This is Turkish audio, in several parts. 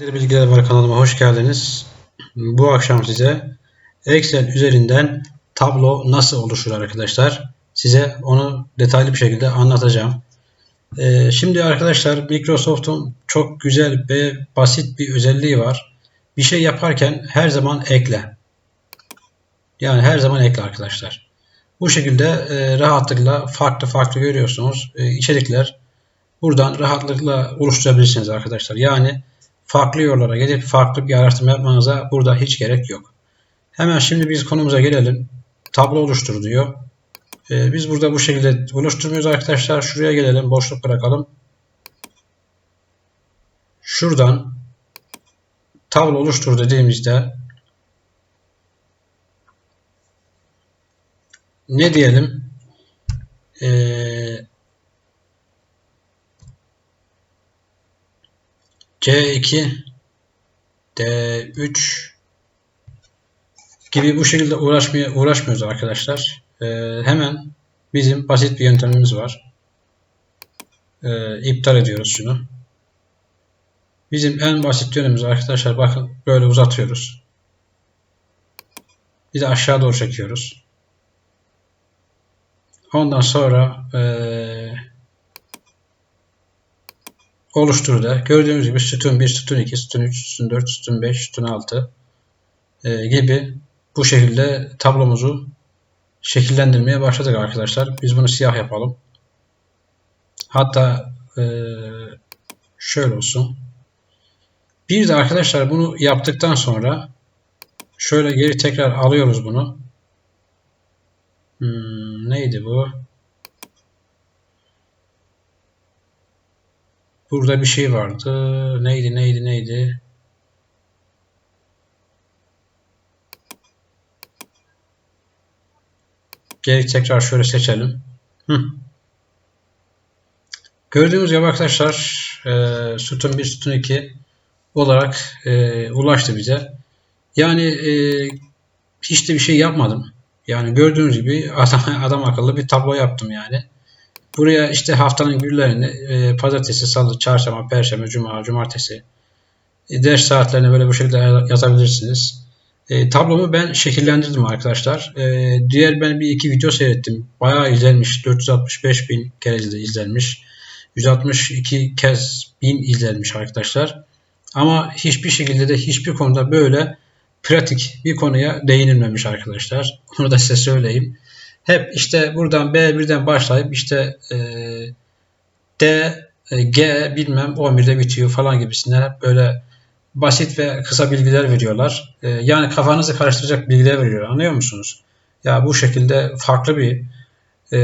Değerli bilgiler var kanalıma hoş geldiniz. Bu akşam size Excel üzerinden tablo nasıl oluşur arkadaşlar. Size onu detaylı bir şekilde anlatacağım. Ee, şimdi arkadaşlar Microsoft'un çok güzel ve basit bir özelliği var. Bir şey yaparken her zaman ekle. Yani her zaman ekle arkadaşlar. Bu şekilde e, rahatlıkla farklı farklı görüyorsunuz. E, içerikler buradan rahatlıkla oluşturabilirsiniz arkadaşlar. Yani farklı yollara gidip farklı bir araştırma yapmanıza burada hiç gerek yok. Hemen şimdi biz konumuza gelelim. Tablo oluştur diyor. Ee, biz burada bu şekilde oluşturmuyoruz arkadaşlar. Şuraya gelelim. Boşluk bırakalım. Şuradan tablo oluştur dediğimizde ne diyelim? Ee, C2 D3 gibi bu şekilde uğraşmaya uğraşmıyoruz arkadaşlar. Ee, hemen bizim basit bir yöntemimiz var. Ee, iptal ediyoruz şunu. Bizim en basit yönümüz arkadaşlar bakın böyle uzatıyoruz. Bir de aşağı doğru çekiyoruz. Ondan sonra ee, oluşturdu. Gördüğünüz gibi sütun 1, sütun 2, sütun 3, sütun 4, sütun 5, sütun 6 e, gibi bu şekilde tablomuzu şekillendirmeye başladık arkadaşlar. Biz bunu siyah yapalım. Hatta e, şöyle olsun. Bir de arkadaşlar bunu yaptıktan sonra şöyle geri tekrar alıyoruz bunu. Hmm, neydi bu? Burada bir şey vardı. Neydi neydi neydi? Geri tekrar şöyle seçelim. Hı. Gördüğünüz gibi arkadaşlar e, sütun 1 sütun 2 olarak e, ulaştı bize. Yani e, hiç de bir şey yapmadım. Yani gördüğünüz gibi adam, adam akıllı bir tablo yaptım yani. Buraya işte haftanın günlerini e, pazartesi, salı, çarşamba, perşembe, cuma, cumartesi e, ders saatlerini böyle bu şekilde yazabilirsiniz. E, tablomu ben şekillendirdim arkadaşlar. E, diğer ben bir iki video seyrettim. Bayağı izlenmiş. 465 bin kez de izlenmiş. 162 kez bin izlenmiş arkadaşlar. Ama hiçbir şekilde de hiçbir konuda böyle pratik bir konuya değinilmemiş arkadaşlar. Onu da size söyleyeyim. Hep işte buradan B1'den başlayıp işte e, D, e, G bilmem 11'de bitiyor falan gibisinden hep böyle basit ve kısa bilgiler veriyorlar. E, yani kafanızı karıştıracak bilgiler veriyor. Anlıyor musunuz? Ya bu şekilde farklı bir e,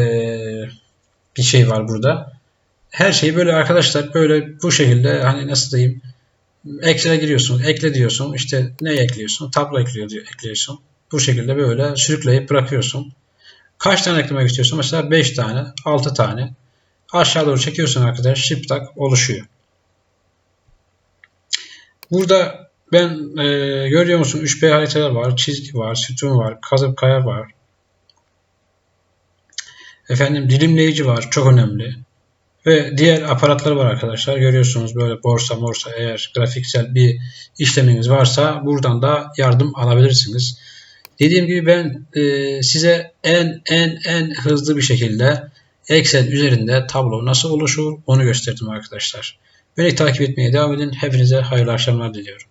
bir şey var burada. Her şeyi böyle arkadaşlar böyle bu şekilde hani nasıl diyeyim Excel'e giriyorsun, ekle diyorsun. İşte ne ekliyorsun? Tablo ekliyor diyor, ekliyorsun. Bu şekilde böyle sürükleyip bırakıyorsun. Kaç tane eklemek istiyorsun? Mesela 5 tane, 6 tane. Aşağı doğru çekiyorsun arkadaşlar. Shift tak oluşuyor. Burada ben e, görüyor musun 3B haritalar var, çizgi var, sütun var, kazıp kaya var. Efendim dilimleyici var, çok önemli. Ve diğer aparatlar var arkadaşlar. Görüyorsunuz böyle borsa morsa eğer grafiksel bir işleminiz varsa buradan da yardım alabilirsiniz. Dediğim gibi ben e, size en en en hızlı bir şekilde Excel üzerinde tablo nasıl oluşur onu gösterdim arkadaşlar. Beni takip etmeye devam edin. Hepinize hayırlı akşamlar diliyorum.